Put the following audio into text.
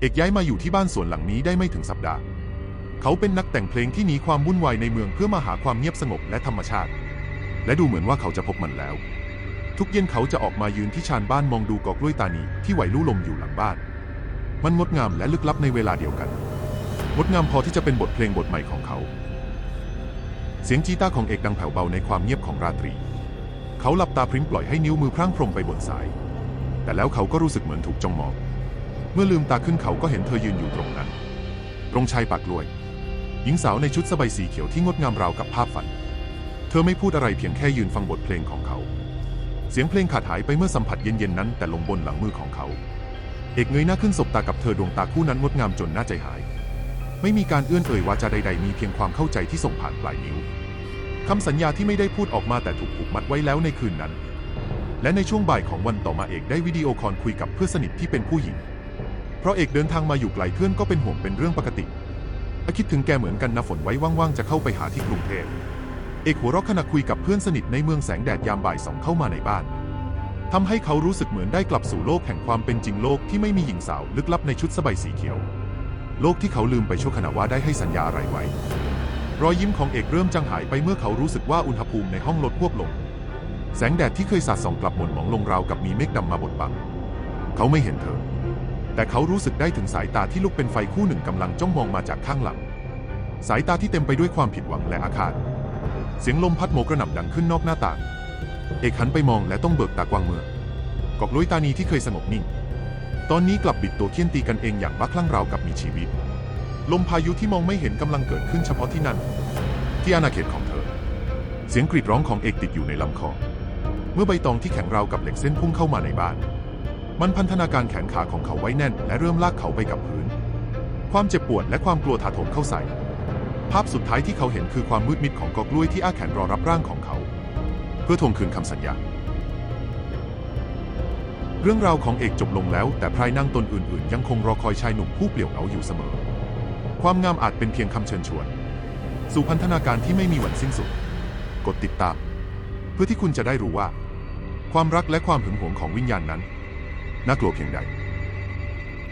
เอกย้ายมาอยู่ที่บ้านสวนหลังนี้ได้ไม่ถึงสัปดาห์ เขาเป็นนักแต่งเพลงที่หนีความวุ่นวายในเมืองเพื่อมาหาความเงียบสงบและธรรมชาติ และดูเหมือนว่าเขาจะพบมันแล้ว ทุกเย็นเขาจะออกมายืนที่ชานบ้านมองดูกอกล้วยตานีที่ไหวลู่ลมอยู่หลังบ้าน มันงดงามและลึกลับในเวลาเดียวกัน งดงามพอที่จะเป็นบทเพลงบทใหม่ของเขา เสียงจีตาร์ของเอกดังแผ่วเบาในความเงียบของราตรี เขาหลับตาพริ้งปล่อยให้นิ้วมือพร่างพรมไปบนสาย แต่แล้วเขาก็รู้สึกเหมือนถูกจ้องมอง เมื่อลืมตาขึ้นเขาก็เห็นเธอยืนอยู่ตรงนั้น ตรงชายปากลวย หญิงสาวในชุดสบายสีเขียวที่งดงามราวกับภาพฝัน เธอไม่พูดอะไรเพียงแค่ยืนฟังบทเพลงของเขา เสียงเพลงขาดหายไปเมื่อสัมผัสเย็นๆนั้น แต่ลงบนหลังมือของเขา เอกเงยหน้าขึ้นสบตากับเธอดวงตาคู่นั้นงดงามจนน่าใจหาย ไม่มีการเอื้อนเอ่ยวาจาใดๆ มีเพียงความเข้าใจที่ส่งผ่านปลายนิ้วคำสัญญาที่ไม่ได้พูดออกมาแต่ถูกผูกมัดไว้แล้วในคืนนั้น และในช่วงบ่ายของวันต่อมาเอกได้วิดีโอคอลคุยกับเพื่อนสนิทที่เป็นผู้หญิง ราะเอกเดินทางมาอยู่ไกลเพื่อนก็เป็นห่วงเป็นเรื่องปกติและคิดถึงแกเหมือนกันนะฝนไว้ว่างๆจะเข้าไปหาที่กรุงเทพเอกหัวเราะขณะคุยกับเพื่อนสนิทในเมืองแสงแดดยามบ่ายสองเข้ามาในบ้านทำให้เขารู้สึกเหมือนได้กลับสู่โลกแห่งความเป็นจริงโลกที่ไม่มีหญิงสาวลึกลับในชุดสบายสีเขียว โลกที่เขาลืมไปชั่วขณะว่าได้ให้สัญญาอะไรไว้ รอยยิ้มของเอกเริ่มจางหายไปเมื่อเขารู้สึกว่าอุณหภูมิในห้องลดพวบลง แสงแดดที่เคยสาดส่องกลับหม่นหมองลงราวกับมีเมฆดำมาบดบัง เขาไม่เห็นเธอ แต่เขารู้สึกได้ถึงสายตาที่ลุกเป็นไฟคู่หนึ่งกำลังจ้องมองมาจากข้างหลัง สายตาที่เต็มไปด้วยความผิดหวังและอาฆาต เสียงลมพัดโหมกระหน่ำดังขึ้นนอกหน้าต่าง เอกหันไปมองและต้องเบิกตากว้างเมื่อกอกลุยตานีที่เคยสงบนิ่ง ตอนนี้กลับบิดตัวเคี่ยนตีกันเองอย่างบ้าคลั่งราวกับมีชีวิต ลมพายุที่มองไม่เห็นกำลังเกิดขึ้นเฉพาะที่นั่น ที่อาณาเขตของเธอ เสียงกรีดร้องของเอกติดอยู่ในลำคอ เมื่อใบตองที่แข็งราวกับเหล็กเส้นพุ่งเข้ามาในบ้าน มันพันธนาการแขนขาของเขาไว้แน่น และเริ่มลากเขาไปกับพื้น ความเจ็บปวดและความกลัวถาโถมเข้าใส่ ภาพสุดท้ายที่เขาเห็นคือความมืดมิดของกอกล้วยที่อ้าแขนรอรับร่างของเขา เพื่อทวงคืนคำสัญญา เรื่องราวของเอกจบลงแล้ว แต่พรายนั่งตนอื่นๆ ยังคงรอคอยชายหนุ่มผู้เปลี่ยวเหงาอยู่เสมอ ความงามอาจเป็นเพียงคำเชิญชวน สู่พันธนาการที่ไม่มีวันสิ้นสุด กดติดตาม เพื่อที่คุณจะได้รู้ว่า ความรักและความหึงหวงของวิญญาณนั้น น่า